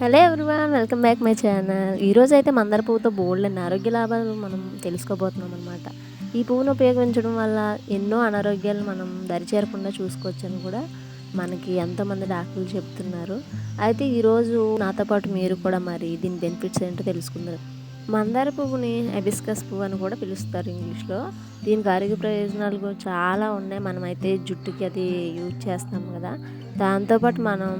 Hello everyone welcome back my channel. ఈరోజు అయితే మందార పువ్వుతో బోల్డ్ అండ్ ఆరోగ్య లాభాలు మనం తెలుసుకోబోతున్నాం అనమాట ఈ పువ్వును ఉపయోగించడం వల్ల ఎన్నో అనారోగ్యాలు మనం దరిచేరకుండా చూసుకోవచ్చని కూడా మనకి ఎంతోమంది డాక్టర్లు చెప్తున్నారు. అయితే ఈరోజు నాతో పాటు మీరు కూడా మరి దీని బెనిఫిట్స్ ఏంటో తెలుసుకుందారు మందార పువ్వుని హెబిస్కస్ పువ్వు అని కూడా పిలుస్తారు ఇంగ్లీష్లో. దీనికి ఆరోగ్య ప్రయోజనాలు కూడా చాలా ఉన్నాయి. మనమైతే జుట్టుకి అది యూజ్ చేస్తాం కదా. దాంతోపాటు మనం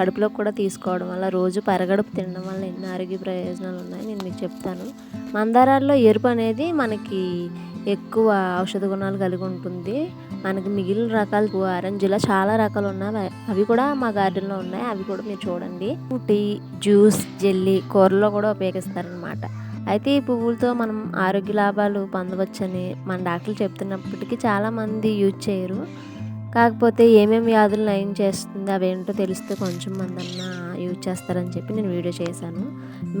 కడుపులో కూడా తీసుకోవడం వల్ల రోజు పరగడుపు తినడం వల్ల ఎన్ని ఆరోగ్య ప్రయోజనాలు ఉన్నాయి నేను మీకు చెప్తాను. మందారాల్లో ఎరుపు అనేది మనకి ఎక్కువ ఔషధ గుణాలు కలిగి ఉంటుంది. మనకి మిగిలిన రకాలు ఆరెంజ్లో చాలా రకాలు ఉన్నాయి. అవి కూడా మా గార్డెన్లో ఉన్నాయి. అవి కూడా మీరు చూడండి. టీ జ్యూస్ జెల్లీ కూరలో కూడా ఉపయోగిస్తారనమాట అయితే ఈ పువ్వులతో మనం ఆరోగ్య లాభాలు పొందవచ్చని మన డాక్టర్లు చెప్తున్నప్పటికీ చాలామంది యూజ్ చేయరు. కాకపోతే ఏమేమి వ్యాధులు నయం చేస్తుంది అవేంటో తెలిస్తే కొంచెం మందన్నా యూజ్ చేస్తారని చెప్పి నేను వీడియో చేశాను.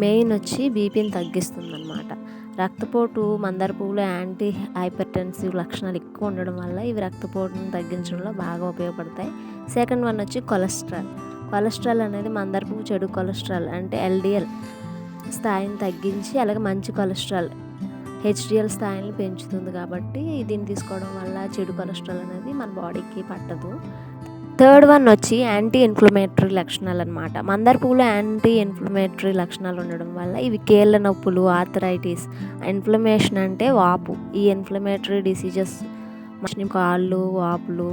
మెయిన్ వచ్చి బీపీని తగ్గిస్తుంది అనమాట రక్తపోటు మందార పువ్వులు యాంటీ హైపర్టెన్సివ్ లక్షణాలు ఎక్కువ ఉండడం వల్ల ఇవి రక్తపోటును తగ్గించడంలో బాగా ఉపయోగపడతాయి. సెకండ్ వన్ వచ్చి కొలెస్ట్రాల్. కొలెస్ట్రాల్ అనేది మందార పువ్వు చెడు కొలెస్ట్రాల్ అంటే ఎల్డిఎల్ స్థాయిని తగ్గించి అలాగే మంచి కొలెస్ట్రాల్ హెచ్డిఎల్ స్థాయిని పెంచుతుంది కాబట్టి దీన్ని తీసుకోవడం వల్ల చెడు కొలెస్ట్రాల్ అనేది మన బాడీకి పట్టదు. థర్డ్ వన్ వచ్చి యాంటీ ఇన్ఫ్లమేటరీ లక్షణాలు అనమాట మందార పువ్వులో యాంటీ ఇన్ఫ్లమేటరీ లక్షణాలు ఉండడం వల్ల ఇవి కీళ్ళ నొప్పులు ఆర్థరైటిస్ ఇన్ఫ్లమేషన్ అంటే వాపు. ఈ ఇన్ఫ్లమేటరీ డిసీజెస్ కాళ్ళు వాపులు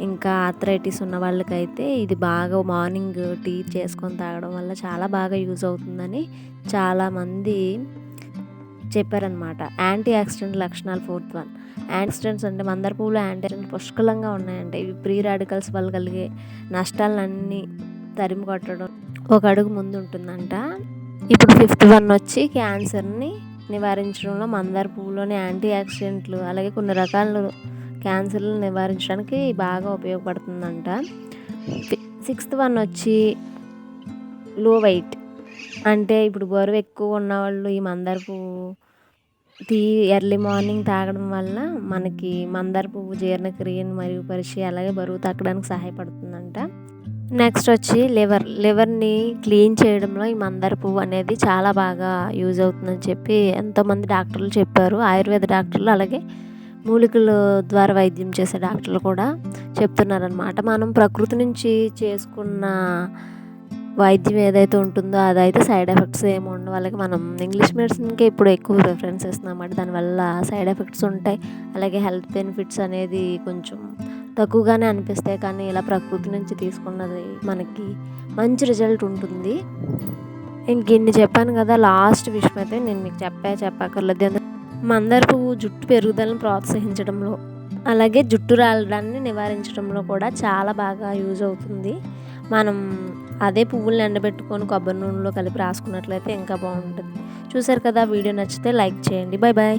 ఇంకా ఆర్థరైటిస్ ఉన్న వాళ్ళకైతే ఇది బాగా మార్నింగ్ టీ చేసుకొని తాగడం వల్ల చాలా బాగా యూజ్ అవుతుందని చాలామంది చెప్పారనమాట యాంటీ యాక్సిడెంట్ లక్షణాలు ఫోర్త్ వన్. యాక్సిడెంట్స్ అంటే మందర పువ్వులు యాంటీ పుష్కలంగా ఉన్నాయంటే ఇవి ప్రీ రాడికల్స్ వల్ల కలిగే నష్టాలన్నీ తరిమి కొట్టడం ఒక అడుగు ముందు ఉంటుందంట. ఇప్పుడు ఫిఫ్త్ వన్ వచ్చి క్యాన్సర్ని నివారించడంలో మందార పువ్వులోని యాంటీ ఆక్సిడెంట్లు అలాగే కొన్ని రకాల క్యాన్సర్లు నివారించడానికి బాగా ఉపయోగపడుతుందంట. సిక్స్త్ వన్ వచ్చి లో వెయిట్. అంటే ఇప్పుడు బరువు ఎక్కువ ఉన్నవాళ్ళు ఈ మందార పువ్వు టీ ఎర్లీ మార్నింగ్ తాగడం వల్ల మనకి మందార పువ్వు జీర్ణక్రియను మరియు పరిచి అలాగే బరువు తగ్గడానికి సహాయపడుతుందంట. నెక్స్ట్ వచ్చి లివర్ లివర్ని క్లీన్ చేయడంలో ఈ మందార పువ్వు అనేది చాలా బాగా యూజ్ అవుతుందని చెప్పి ఎంతోమంది డాక్టర్లు చెప్పారు. ఆయుర్వేద డాక్టర్లు అలాగే మూలికల ద్వారా వైద్యం చేసే డాక్టర్లు కూడా చెప్తున్నారనమాట మనం ప్రకృతి నుంచి చేసుకున్న వైద్యం ఏదైతే ఉంటుందో అదైతే సైడ్ ఎఫెక్ట్స్ ఏమి ఉండవు. అలాగే మనం ఇంగ్లీష్ మెడిసిన్కి ఇప్పుడు ఎక్కువ ప్రిఫరెన్స్ ఇస్తున్నామంటే దానివల్ల సైడ్ ఎఫెక్ట్స్ ఉంటాయి. అలాగే హెల్త్ బెనిఫిట్స్ అనేది కొంచెం తక్కువగానే అనిపిస్తాయి. కానీ ఇలా ప్రకృతి నుంచి తీసుకున్నది మనకి మంచి రిజల్ట్ ఉంటుంది. ఇంక ఇన్ని చెప్పాను కదా లాస్ట్ విషయం అయితే నేను మీకు చెప్పా చెప్పక్కర్లేదు. మందార పువ్వు జుట్టు పెరుగుదలను ప్రోత్సహించడంలో అలాగే జుట్టు రాలడాన్ని నివారించడంలో కూడా చాలా బాగా యూజ్ అవుతుంది. మనం అదే పువ్వులను ఎండబెట్టుకొని కొబ్బరి నూనెలో కలిపి రాసుకున్నట్లయితే ఇంకా బాగుంటుంది. చూసారు కదా వీడియో నచ్చితే లైక్ చేయండి. Bye bye